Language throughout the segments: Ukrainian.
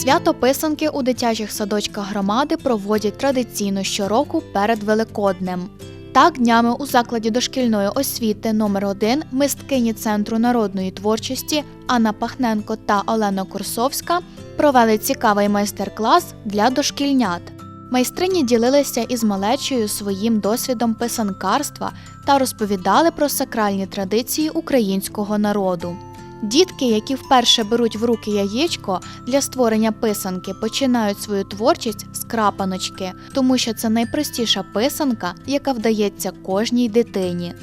Свято писанки у дитячих садочках громади проводять традиційно щороку перед Великоднем. Так, днями у закладі дошкільної освіти номер 1 мисткині Центру народної творчості Анна Пахненко та Олена Курсовська провели цікавий майстер-клас для дошкільнят. Майстрині ділилися із малечею своїм досвідом писанкарства та розповідали про сакральні традиції українського народу. Дітки, які вперше беруть в руки яєчко для створення писанки, починають свою творчість з крапаночки, тому що це найпростіша писанка, яка вдається кожній дитині.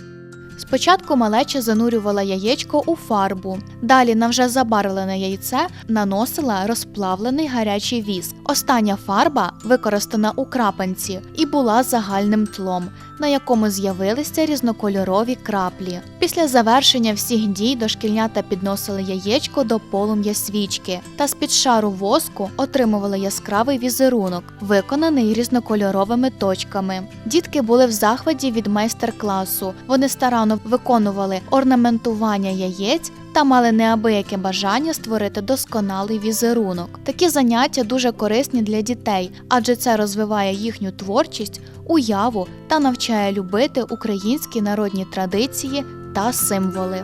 Спочатку малеча занурювала яєчко у фарбу, далі на вже забарвлене яйце наносила розплавлений гарячий віск. Остання фарба, використана у крапанці, і була загальним тлом, на якому з'явилися різнокольорові краплі. Після завершення всіх дій дошкільнята підносили яєчко до полум'я свічки та з-під шару воску отримували яскравий візерунок, виконаний різнокольоровими точками. Дітки були в захваті від майстер-класу. Вони старанно виконували орнаментування яєць та мали неабияке бажання створити досконалий візерунок. Такі заняття дуже корисні для дітей, адже це розвиває їхню творчість, уяву та навчає любити українські народні традиції та символи.